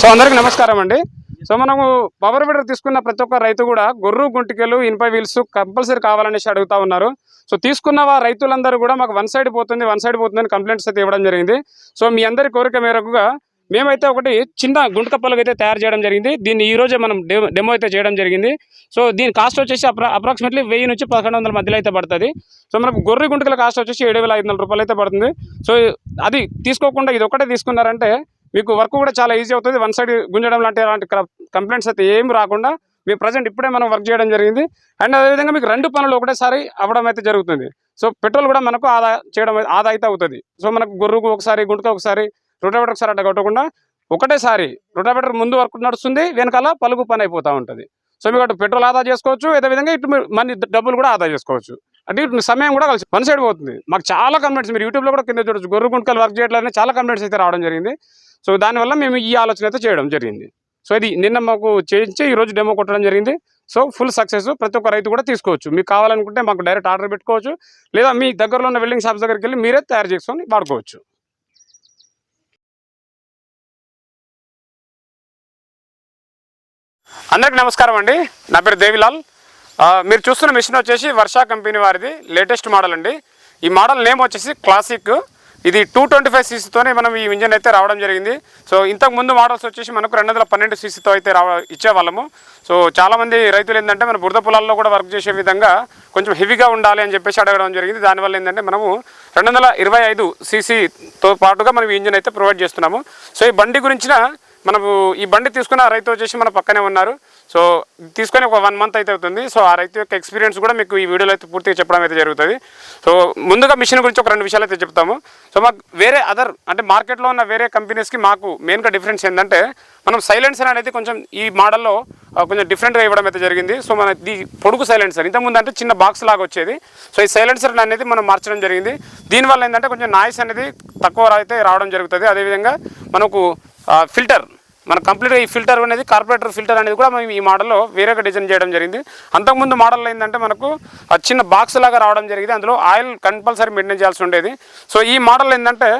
So అందరికి నమస్కారం అండి. సో మనము పవర్ బిడర్ తీసుకున్న ప్రతి ఒక్క రైతు కూడా గొర్రు గుంటికలు ఇనుప వీల్స్ కంపల్సరీ కావాలనేసి అడుగుతా ఉన్నారు. సో తీసుకున్న రైతులందరూ కూడా మాకు వన్ సైడ్ పోతుంది వన్ సైడ్ పోతుందని కంప్లైంట్స్ అయితే ఇవ్వడం జరిగింది. సో మీ అందరి కోరిక మేరకుగా మేమైతే ఒకటి చిన్న గుంటకప్పలకు అయితే తయారు చేయడం జరిగింది. దీన్ని ఈ రోజే మనం డెమో డెమో అయితే చేయడం జరిగింది. సో దీని కాస్ట్ వచ్చేసి అప్రా అప్రాక్సిమేట్లీ వెయ్యి నుంచి పదకొండు వందల మధ్యలో అయితే పడుతుంది. సో మనకు గొర్రె గుంటకల కాస్ట్ వచ్చేసి ఏడు వేల ఐదు వందల రూపాయలు అయితే పడుతుంది. సో అది తీసుకోకుండా ఇది ఒకటే తీసుకున్నారంటే మీకు వర్క్ కూడా చాలా ఈజీ అవుతుంది. వన్ సైడ్ గుంజడం లాంటి అలాంటి కంప్లైంట్స్ అయితే ఏం రాకుండా మీ ప్రజెంట్ ఇప్పుడే మనం వర్క్ చేయడం జరిగింది. అండ్ అదేవిధంగా మీకు రెండు పనులు ఒకటేసారి అవ్వడం అయితే జరుగుతుంది. సో పెట్రోల్ కూడా మనకు ఆదా చేయడం ఆదా అయితే అవుతుంది. సో మనకు గొర్రుకు ఒకసారి గుంటకు ఒకసారి రొటావేటర్ ఒకసారి అట్లా కొట్టకుండా ఒకటేసారి రొటావేటర్ ముందు వర్క్ నడుస్తుంది వెనకాల పలుగు పని అయిపోతూ ఉంటుంది. సో మీకు అటు పెట్రోల్ ఆదా చేసుకోవచ్చు అదేవిధంగా ఇటు మన మనీ డబ్బులు కూడా ఆదా చేసుకోవచ్చు. అంటే ఇటు సమయం కూడా కలిసి వన్ సైడ్ పోతుంది. మాకు చాలా కంప్లైంట్స్ మీరు యూట్యూబ్లో కూడా కింద చూడొచ్చు. గొర్రె గుంటకలు వర్క్ చేయట్లని చాలా కంప్లైంట్స్ అయితే రావడం జరిగింది. సో దానివల్ల మేము ఈ ఆలోచన అయితే చేయడం జరిగింది. సో ఇది నిన్న మాకు చేయించి ఈ రోజు డెమో కొట్టడం జరిగింది. సో ఫుల్ సక్సెస్ ప్రతి ఒక్క రైతు కూడా తీసుకోవచ్చు. మీకు కావాలనుకుంటే మాకు డైరెక్ట్ ఆర్డర్ పెట్టుకోవచ్చు. లేదా మీ దగ్గరలో ఉన్న వెల్డింగ్ షాప్స్ దగ్గరికి వెళ్ళి మీరే తయారు చేసుకొని వాడుకోవచ్చు. అందరికి నమస్కారం అండి. నా పేరు దేవిలాల్. మీరు చూస్తున్న మిషన్ వచ్చేసి వర్ష కంపెనీ వారిది లేటెస్ట్ మోడల్ అండి. ఈ మోడల్ నేమ్ వచ్చేసి క్లాసిక్ ఇది టూ ట్వంటీ ఫైవ్ సీసీతోనే మనం ఈ ఇంజన్ అయితే రావడం జరిగింది. సో ఇంతకు ముందు మోడల్స్ వచ్చేసి మనకు రెండు వందల పన్నెండు సీసీతో అయితే రావ ఇచ్చేవాళ్ళము. సో చాలామంది రైతులు ఏంటంటే మన బురద పొలాల్లో కూడా వర్క్ చేసే విధంగా కొంచెం హెవీగా ఉండాలి అని చెప్పేసి అడగడం జరిగింది. దానివల్ల ఏంటంటే మనము రెండు వందల ఇరవై ఐదు సీసీతో పాటుగా మనం ఈ ఇంజన్ అయితే ప్రొవైడ్ చేస్తున్నాము. సో ఈ బండి గురించిన మనకు ఈ బండి తీసుకున్న రైతు వచ్చేసి మన పక్కనే ఉన్నారు. సో తీసుకొని ఒక వన్ మంత్ అయితే అవుతుంది. సో ఆ రైతు యొక్క ఎక్స్పీరియన్స్ కూడా మీకు ఈ వీడియోలో అయితే పూర్తిగా చెప్పడం అయితే జరుగుతుంది. సో ముందుగా మిషన్ గురించి ఒక రెండు విషయాలు అయితే చెప్తాము. సో మాకు వేరే అదర్ అంటే మార్కెట్లో ఉన్న వేరే కంపెనీస్కి మాకు మెయిన్గా డిఫరెన్స్ ఏంటంటే మనం సైలెన్సర్ అనేది కొంచెం ఈ మోడల్లో కొంచెం డిఫరెంట్గా ఇవ్వడం అయితే జరిగింది. సో మన ఈ పొడుగు సైలెన్సర్ ఇంతకుముందు అంటే చిన్న బాక్స్ లాగా వచ్చేది. సో ఈ సైలెన్సర్ అనేది మనం మార్చడం జరిగింది. దీనివల్ల ఏంటంటే కొంచెం నాయిస్ అనేది తక్కువ అయితే రావడం జరుగుతుంది. అదేవిధంగా మనకు ఫిల్టర్. మన కంప్లీట్గా ఈ ఫిల్టర్ అనేది కార్పొరేటర్ ఫిల్టర్ అనేది కూడా మనం ఈ మోడల్లో వేరేగా డిజైన్ చేయడం జరిగింది. అంతకుముందు మోడల్ ఏంటంటే మనకు ఆ చిన్న బాక్స్ లాగా రావడం జరిగింది. అందులో ఆయిల్ కంపల్సరీ మెయింటైన్ చేయాల్సి ఉండేది. సో ఈ మోడల్ ఏంటంటే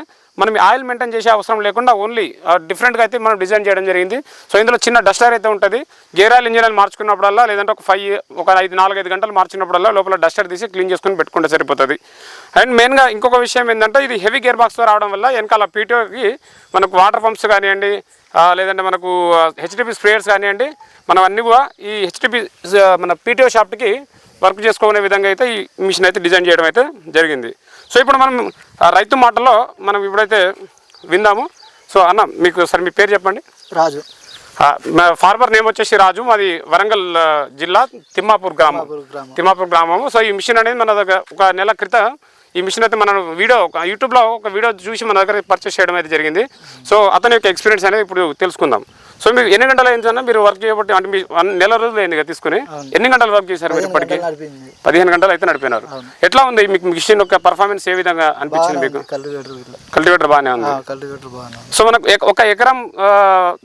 మనం ఈ ఆయిల్ మెయింటైన్ చేసే అవసరం లేకుండా ఓన్లీ డిఫరెంట్గా అయితే మనం డిజైన్ చేయడం జరిగింది. సో ఇందులో చిన్న డస్టర్ అయితే ఉంటుంది. గేర్ ఆయిల్ ఇంజిన్ ఆయిల్ మార్చుకున్నప్పుడల్లా లేదంటే ఒక ఫైవ్ ఒక ఐదు నాలుగైదు గంటలు మార్చినప్పుడల్లా లోపల డస్టర్ తీసి క్లీన్ చేసుకొని పెట్టుకుంటే సరిపోతుంది. అండ్ మెయిన్గా ఇంకొక విషయం ఏంటంటే ఇది హెవీ గేర్ బాక్స్తో రావడం వల్ల వెనకాల పీటీఓకి మనకు వాటర్ పంప్స్ కానివ్వండి లేదంటే మనకు హెచ్డిపి స్ప్రేయర్స్ కానివ్వండి మనం అన్ని కూడా ఈ హెచ్డిపి మన పీటీఓ షాప్కి వర్క్ చేసుకునే విధంగా అయితే ఈ మిషన్ అయితే డిజైన్ చేయడం అయితే జరిగింది. సో ఇప్పుడు మనం రైతు మాటలో మనం ఇప్పుడైతే విందాము. సో అన్న మీకు సార్ మీ పేరు చెప్పండి. రాజు. ఫార్మర్ నేమ్ వచ్చేసి రాజు. మాది వరంగల్ జిల్లా తిమ్మాపూర్ గ్రామం. తిమ్మాపూర్ గ్రామం. తిమ్మాపూర్ గ్రామము. సో ఈ మిషన్ అనేది మన దగ్గర ఒక నెల క్రితం ఈ మిషన్ అయితే మనం వీడియో ఒక యూట్యూబ్లో ఒక వీడియో చూసి మన దగ్గర పర్చేస్ చేయడం అయితే జరిగింది. సో అతని యొక్క ఎక్స్పీరియన్స్ అనేది ఇప్పుడు తెలుసుకుందాం. సో మీరు ఎన్ని గంటలు అయిందన్నా మీరు వర్క్ చేయబట్టి అంటే మీ వన్ నెల రోజులు అయింది కదా తీసుకుని? ఎన్ని గంటలు వర్క్ చేశారు మీరు ఇప్పటికి? పదిహేను గంటలు అయితే నడిపినారు. ఎట్లా ఉంది? మీకు మిషన్ యొక్క పర్ఫార్మెన్స్ ఏ విధంగా అనిపించింది మీకు? కల్టివేటర్ బాగానే ఉంది. సో మనకు ఒక ఎకరం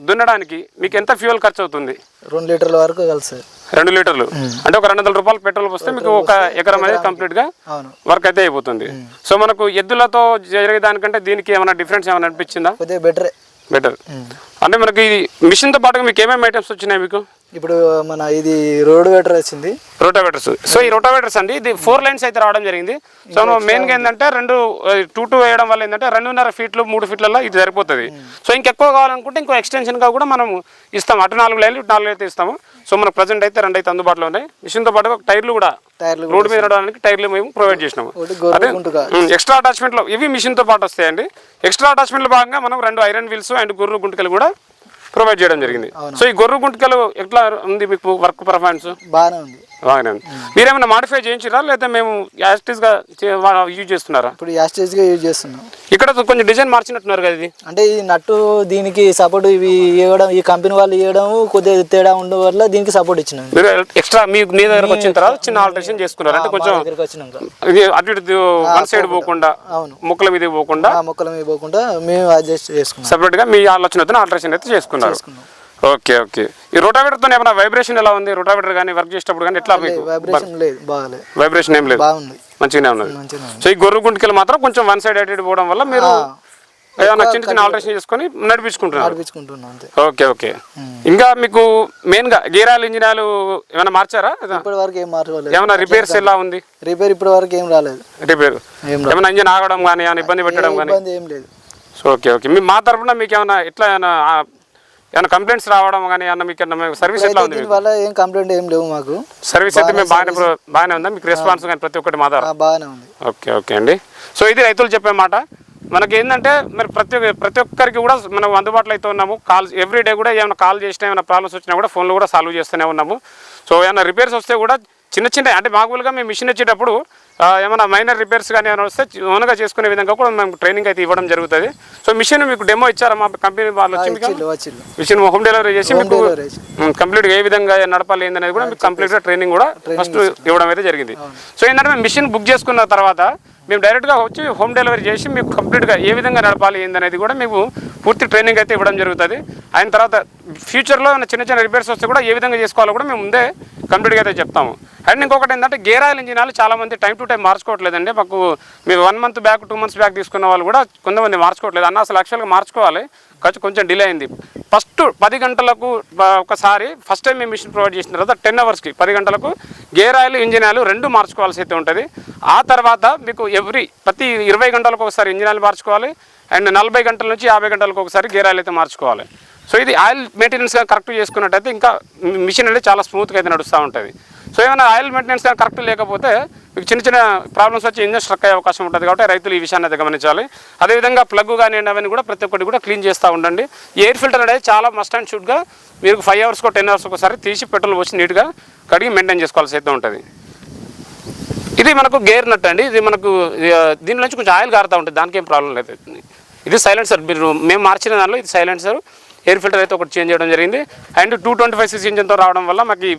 దున్నడానికి మీకు ఎంత ఫ్యూయల్ ఖర్చు అవుతుంది? రెండు లీటర్ల వరకు కలిసి. రెండు లీటర్లు. అంటే ఒక రెండు వందల రూపాయలు పెట్రోల్ వస్తే మీకు ఒక ఎకరం అనేది కంప్లీట్గా వర్క్ అయితే అయిపోతుంది. సో మనకు ఎద్దులతో జరిగే దానికంటే దీనికి ఏమైనా డిఫరెన్స్ ఏమైనా అనిపించిందా? బెటరే బెటర్ అంటే మనకి ఇది మిషన్తో పాటుగా మీకు ఏమేమి ఐటమ్స్ వచ్చినాయి మీకు? ఇప్పుడు మన ఇది రోడ్ వెటర్ వచ్చింది. రోటావేటర్స్. సో ఈ రోటావేటర్స్ అండి ఇది ఫోర్ లైన్స్ అయితే రావడం జరిగింది. సో మెయిన్గా ఏంటంటే రెండు టూ టూ వేయడం వల్ల ఏంటంటే రెండున్నర ఫీట్లు మూడు ఫీట్లలో ఇది సరిపోతుంది. సో ఇంకెక్కువ కావాలనుకుంటే ఇంకో ఎక్స్టెన్షన్గా కూడా మనం ఇస్తాం. అటు నాలుగు లైన్లు ఇటు నాలుగు అయితే ఇస్తాము. సో మనకు ప్రజెంట్ అయితే రెండు అయితే అందుబాటులో ఉన్నాయి. మిషన్తో పాటు టైర్లు కూడా టైర్లు రోడ్డు మీద నడవడానికి టైర్లు మేము ప్రొవైడ్ చేసినాము. గుంటుగా. ఎక్స్ట్రా అటాచ్మెంట్లో ఇవి మిషన్తో పాటు వస్తాయండి. ఎక్స్ట్రా అటాచ్మెంట్లో భాగంగా మనం రెండు ఐరన్ వీల్స్ అండ్ గొర్రు గుంటకలు కూడా ప్రొవైడ్ చేయడం జరిగింది. సో ఈ గొర్రు గుంటకలు ఎట్లా ఉంది మీకు వర్క్ పర్ఫార్మెన్స్ బాగానే ఉంది. బాగానే ఉంది. మీరేమైనా మాడిఫై చేయించారా? లేదా మేము యాస్టీస్గా యూజ్ చేస్తున్నారా? ఇప్పుడు యాస్టేజ్గా యూజ్ చేస్తున్నాం. ఇక్కడ కొంచెం డిజైన్ మార్చినట్టున్నారు కదా ఇది. అంటే ఈ నట్టు దీనికి సపోర్ట్ ఇవి ఇవ్వడం ఈ కంపెనీ వాళ్ళు ఇవ్వడం కొద్దిగా తేడా ఉండడం వల్ల దీనికి సపోర్ట్ ఇచ్చినాం. మీరు ఎక్స్ట్రా మీకు మీ దగ్గరకు వచ్చిన తర్వాత చిన్న ఆల్టరేషన్ చేసుకున్నారు. అంటే కొంచెం అటు ఇటు వన్ సైడ్ పోకుండా. అవును. ముక్కల మీద పోకుండా మొక్కల మీద పోకుండా మేము అడ్జస్ట్ చేసుకున్నాం. సెపరేట్గా మీ ఆలోచనతో ఆల్టరేషన్ అయితే చేసుకున్నారు ఓకే ఓకే. ఈ rotavator తో ఏమైనా వైబ్రేషన్ ఎలా ఉంది? రోటావేటర్ కానీ వర్క్ చేసేటప్పుడు కానీ ఎట్లా మీకు? వైబ్రేషన్ లేదు బాగాలేదు వైబ్రేషన్ ఏం లేదు. బాగుంది. మంచిగానే ఉన్నది. సో ఈ గొర్రె గుంటికలు మాత్రం కొంచెం వన్ సైడ్ అటు ఇటు పోవడం వల్ల మీరు ఏదైనా చిన్న చిన్న ఆల్టరేషన్ చేసుకొని నడిపించుకుంటున్నారు. Okay okay. ఇంకా మీకు మెయిన్గా గీరాలు ఇంజినాలు ఏమైనా మార్చారా? ఇప్పటి వరకు ఏం మార్చుకోలేదు. ఏమైనా రిపేర్స్ ఎలా ఉంది? రిపేర్ ఇప్పటి వరకు ఏం రాలేదు. రిపేర్ ఏమైనా ఇంజిన్ ఆగడం కానీ ఏమైనా ఇబ్బంది పెట్టడం కానీ ఏం లేదు. Okay okay. మీ మా తరపున మీకు ఏమైనా ఎట్లా ఏమైనా ఏమైనా కంప్లైంట్స్ రావడం కానీ ఏమైనా మీకు ఏమైనా సర్వీస్ ఎట్లా ఉంది వల్ల ఏం కంప్లైంట్ ఏం లేవు మాకు. సర్వీస్ అయితే మేము బాగానే బాగానే ఉందా? మీకు రెస్పాన్స్ కానీ ప్రతి ఒక్కటి మా ద్వారా? బాగానే ఉంది. ఓకే ఓకే అండి. సో ఇది రైతులు చెప్పే మాట. మనకి ఏంటంటే మరి ప్రతి ప్రతి ఒక్కరికి కూడా మనం అందుబాటులో అయితే ఉన్నాము. కాల్ ఎవ్రీ డే కూడా ఏమైనా కాల్ చేసినా ఏమైనా ప్రాబ్లమ్స్ వచ్చినా కూడా ఫోన్లో కూడా సాల్వ్ చేస్తూనే ఉన్నాము. సో ఏమైనా రిపేర్స్ వస్తే కూడా చిన్న చిన్న అంటే మామూలుగా మేము మిషన్ వచ్చేటప్పుడు ఏమైనా మైనర్ రిపేర్స్ కానీ ఏమైనా వస్తే ఓన్గా చేసుకునే విధంగా కూడా మేము ట్రైనింగ్ అయితే ఇవ్వడం జరుగుతుంది. సో మిషన్ మీకు డెమో ఇచ్చారా మా కంపెనీ వాళ్ళు వచ్చి మిషన్ హోమ్ డెలివరీ చేసి మీకు. కంప్లీట్గా ఏ విధంగా నడపాలి ఏందనేది కూడా మీకు కంప్లీట్గా ట్రైనింగ్ కూడా ఫస్ట్ ఇవ్వడం అయితే జరిగింది. సో ఏంటంటే మేము మిషన్ బుక్ చేసుకున్న తర్వాత మేము డైరెక్ట్గా వచ్చి హోమ్ డెలివరీ చేసి మీకు కంప్లీట్గా ఏ విధంగా నడపాలి ఏందనేది కూడా మేము పూర్తి ట్రైనింగ్ అయితే ఇవ్వడం జరుగుతుంది. ఆయన తర్వాత ఫ్యూచర్లో చిన్న చిన్న రిపేర్స్ వస్తే కూడా ఏ విధంగా చేసుకోవాలో కూడా మేము ముందే కంప్లీట్గా అయితే చెప్తాము. అండ్ ఇంకొకటి ఏంటంటే గేర్ ఆయిల్ ఇంజినాలు చాలా మంది టైం టు టైం మార్చుకోవట్లేదండి. మాకు మీరు one month back two months back తీసుకున్న వాళ్ళు కూడా కొంతమంది మార్చుకోవట్లేదు. అన్న అసలు యాక్చువల్గా మార్చుకోవాలి. ఖర్చు కొంచెం డిలే అయింది. ఫస్ట్ పది గంటలకు ఒకసారి ఫస్ట్ టైం మేము మిషన్ ప్రొవైడ్ చేసిన తర్వాత టెన్ అవర్స్కి పది గంటలకు గేర్ ఆయిల్ ఇంజిన్ ఆయిల్ రెండు మార్చుకోవాల్సి అయితే ఉంటుంది. ఆ తర్వాత మీకు ఎవ్రీ ప్రతి ఇరవై గంటలకు ఒకసారి ఇంజిన్ ఆయిల్ మార్చుకోవాలి. అండ్ నలభై గంటల నుంచి యాభై గంటలకు ఒకసారి గేర్ ఆయిల్ అయితే మార్చుకోవాలి. సో ఇది ఆయిల్ మెయింటెనెన్స్గా కరెక్ట్ చేసుకున్నట్టయితే ఇంకా మిషన్ అనేది చాలా స్మూత్గా అయితే నడుస్తూ ఉంటుంది. సో ఏమైనా ఆయిల్ మెయింటెనెన్స్ కరెక్ట్ లేకపోతే మీకు చిన్న చిన్న ప్రాబ్లమ్స్ వచ్చి ఇంజన్ స్ట్రక్ అయ్యే అవకాశం ఉంటుంది కాబట్టి రైతులు ఈ విషయాన్ని అయితే గమనించాలి. అదేవిధంగా ప్లగ్ కానీ అవన్నీ కూడా ప్రతి ఒక్కటి కూడా క్లీన్ చేస్తూ ఉండండి. ఎయిర్ ఫిల్టర్ అనేది చాలా మస్ట్ అండ్ షూట్గా మీరు ఫైవ్ అవర్స్కో టెన్ అవర్స్ ఒకసారి తీసి పెట్రోల్ పోసి నీట్గా కడిగి మెయింటైన్ చేసుకోవాల్సి అయితే ఉంటుంది. ఇది మనకు గేర్ నట్ అండి. ఇది మనకు దీని నుంచి కొంచెం ఆయిల్ కారుతూ ఉంటుంది. దానికి ఏం ప్రాబ్లం లేదు. ఇది సైలెన్సర్. మీరు మేము మార్చిన దానిలో ఇది సైలెన్సర్. ఎయిర్ ఫిల్టర్ అయితే ఒకటి చేంజ్ చేయడం జరిగింది. And two twenty five six ఇంజిన్తో రావడం వల్ల మాకు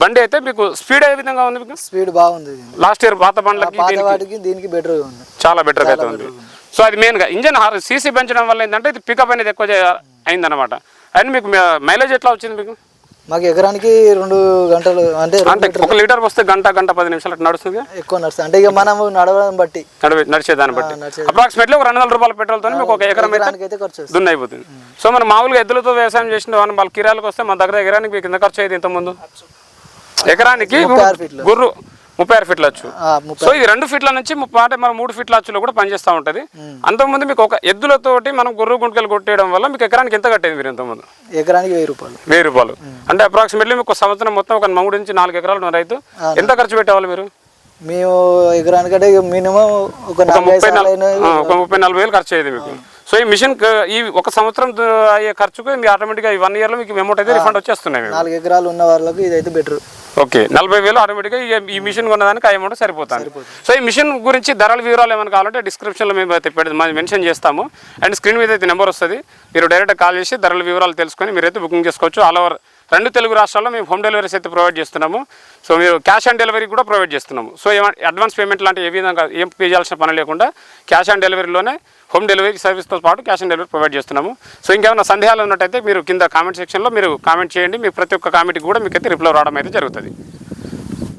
బండి అయితే మీకు స్పీడ్ ఏ విధంగా ఉంది మీకు? స్పీడ్ బాగుంది. లాస్ట్ ఇయర్ పాత బండ్లకి దీనికి ఉంది. చాలా బెటర్గా అయితే ఉంది. సో అది మెయిన్గా ఇంజన్ సీసీ పెంచడం వల్ల ఏంటంటే ఇది పికప్ అనేది ఎక్కువ అయిందన్నమాట. అండ్ మీకు మైలేజ్ ఎట్లా వచ్చింది మీకు? మాకు ఎకరానికి రెండు గంటలు అంటే ఒక లీటర్ వస్తే గంట గంట పది నిమిషాలు అట్లా నడుస్తుంది ఎక్కువ నడుస్తుంది. అంటే ఇక మనము నడవడం బట్టి. నడిచేదాన్ని బట్టి. అప్రాక్సిమేట్లీ ఒక రెండు వందల రూపాయల పెట్రోల్తో మీకు ఒక ఎకరం అయితే ఎకరానికి అయితే దున్ని అయిపోతుంది సో మనం మామూలుగా ఎద్దులతో వ్యవసాయం చేసిన వాళ్ళు వాళ్ళ కిరాలకు వస్తే మన దగ్గర ఎకరానికి మీకు ఎంత ఖర్చు అయ్యేది? ఇంతకుముందు ఎకరానికి ముప్పై ఆరు ఫీట్లు. గుర్రు ముప్పై ఆరు ఫీట్లు ముప్పై సో ఇది రెండు ఫీట్ల నుంచి అంటే మనం మూడు ఫీట్ల అచ్చులో కూడా పనిచేస్తూ ఉంటుంది. అంతకుముందు మీకు ఒక ఎద్దులతోటి మనం గుర్రు గుంటకలు కొట్టేయడం వల్ల మీకు ఎకరానికి ఎంత కట్టేది మీరు ఇంతకుముందు? ఎకరానికి వెయ్యి రూపాయలు. వెయ్యి రూపాయలు. అంటే అప్రాక్సిమేట్లీ మీకు సంవత్సరం మొత్తం ఒక మూడు నుంచి నాలుగు ఎకరాలు రైతు. ఎంత ఖర్చు పెట్టేవాళ్ళు మీరు? మేము ఎకరానికంటే మినిమం ఒక ముప్పై ఒక ముప్పై నలభై వేలు ఖర్చు అయ్యేది మీకు. సో ఈ మిషన్ ఈ ఒక సంవత్సరం అయ్యే ఖర్చుకు మీ ఆటోమేటిక్గా ఈ వన్ ఇయర్లో మీకు అమౌంట్ అయితే రిఫండ్ వచ్చేస్తున్నాయి నాలుగు ఎకరాలు ఉన్న వాళ్ళకి ఇదైతే బెటర్ ఓకే నలభై వేలు ఆటోమేటిక్గా ఈ- ఈ మిషన్ కొన్నదానికి ఆ అమౌంట్ సరిపోతుంది. సో ఈ మిషన్ గురించి ధరల వివరాలు ఏమైనా కావాలంటే డిస్క్రిప్షన్లో మేము అయితే మెన్షన్ చేస్తాము. అండ్ స్క్రీన్ మీద అయితే నెంబర్ వస్తుంది. మీరు డైరెక్ట్ కాల్ చేసి ధరల వివరాలు తెలుసుకొని మీరైతే బుకింగ్ చేసుకోవచ్చు. ఆల్ ఓవర్ రెండు తెలుగు రాష్ట్రాల్లో మేము హోమ్ డెలివరీస్ అయితే ప్రొవైడ్ చేస్తున్నాము. సో మీరు క్యాష్ ఆన్ డెలివరీ కూడా ప్రొవైడ్ చేస్తున్నాము. సో అడ్వాన్స్ పేమెంట్ లాంటి ఏ విధంగా ఏం పే చేయాల్సిన పని లేకుండా క్యాష్ ఆన్ డెలివరీలోనే హోమ్ డెలివరీ సర్వీస్తో పాటు క్యాష్ ఆన్ డెలివరీ ప్రొవైడ్ చేస్తున్నాము. సో ఇంకేమైనా సందేహాలు ఉన్నట్టయితే మీరు కింద కామెంట్ సెక్షన్లో మీరు కామెంట్ చేయండి. మీ ప్రతి ఒక్క కామెంట్కి కూడా మీకు అయితే రిప్లై రావడం అయితే జరుగుతుంది.